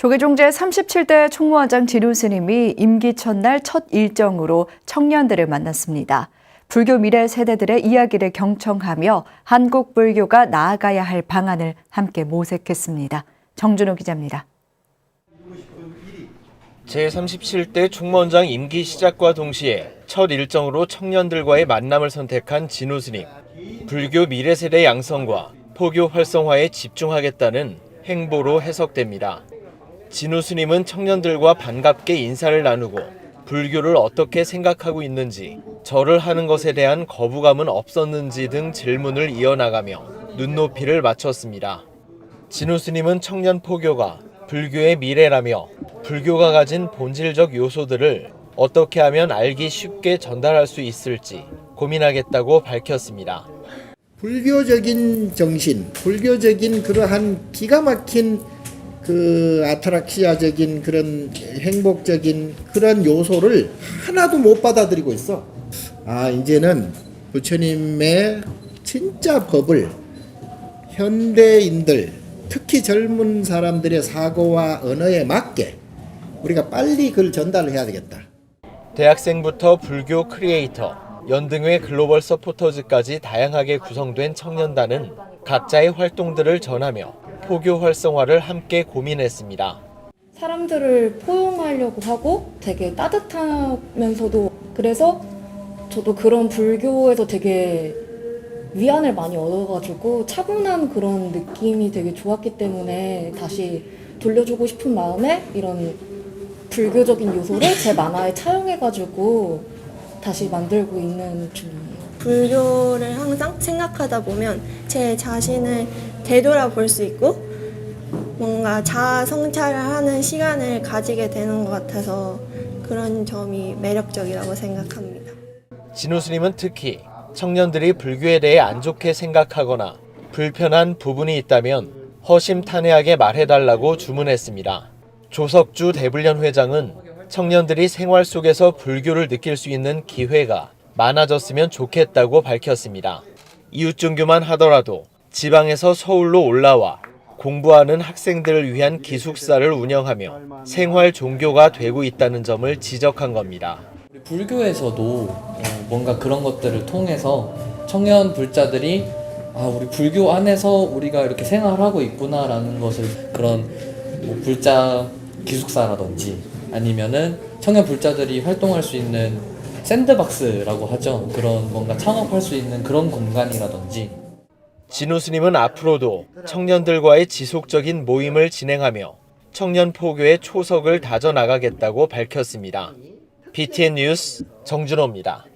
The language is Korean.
조계종 제 37대 총무원장 진우 스님이 임기 첫날 첫 일정으로 청년들을 만났습니다. 불교 미래 세대들의 이야기를 경청하며 한국 불교가 나아가야 할 방안을 함께 모색했습니다. 정준호 기자입니다. 제37대 총무원장 임기 시작과 동시에 첫 일정으로 청년들과의 만남을 선택한 진우 스님. 불교 미래 세대 양성과 포교 활성화에 집중하겠다는 행보로 해석됩니다. 진우 스님은 청년들과 반갑게 인사를 나누고 불교를 어떻게 생각하고 있는지, 절을 하는 것에 대한 거부감은 없었는지 등 질문을 이어나가며 눈높이를 맞췄습니다. 진우 스님은 청년 포교가 불교의 미래라며 불교가 가진 본질적 요소들을 어떻게 하면 알기 쉽게 전달할 수 있을지 고민하겠다고 밝혔습니다. 불교적인 정신, 불교적인 그러한 기가 막힌 그 아트락시아적인 그런 행복적인 그런 요소를 하나도 못 받아들이고 있어. 아, 이제는 부처님의 진짜 법을 현대인들, 특히 젊은 사람들의 사고와 언어에 맞게 우리가 빨리 그걸 전달해야 되겠다. 대학생부터 불교 크리에이터, 연등회 글로벌 서포터즈까지 다양하게 구성된 청년단은 각자의 활동들을 전하며 포교 활성화를 함께 고민했습니다. 사람들을 포용하려고 하고 되게 따뜻하면서도 그래서 저도 그런 불교에서 되게 위안을 많이 얻어가지고 차분한 그런 느낌이 되게 좋았기 때문에 다시 돌려주고 싶은 마음에 이런 불교적인 요소를 제 만화에 차용해가지고 다시 만들고 있는 중이에요. 불교를 항상 생각하다 보면 제 자신을 되돌아볼 수 있고 뭔가 자아 성찰을 하는 시간을 가지게 되는 것 같아서 그런 점이 매력적이라고 생각합니다. 진우 스님은 특히 청년들이 불교에 대해 안 좋게 생각하거나 불편한 부분이 있다면 허심탄회하게 말해달라고 주문했습니다. 조석주 대불련 회장은 청년들이 생활 속에서 불교를 느낄 수 있는 기회가 많아졌으면 좋겠다고 밝혔습니다. 이웃 종교만 하더라도 지방에서 서울로 올라와 공부하는 학생들을 위한 기숙사를 운영하며 생활 종교가 되고 있다는 점을 지적한 겁니다. 불교에서도 어, 뭔가 그런 것들을 통해서 청년 불자들이 아 우리 불교 안에서 우리가 이렇게 생활하고 있구나라는 것을 그런 뭐 불자 기숙사라든지 아니면은 청년 불자들이 활동할 수 있는 샌드박스라고 하죠 그런 뭔가 창업할 수 있는 그런 공간이라든지 진우 스님은 앞으로도 청년들과의 지속적인 모임을 진행하며 청년 포교의 초석을 다져 나가겠다고 밝혔습니다. BTN 뉴스 정준호입니다.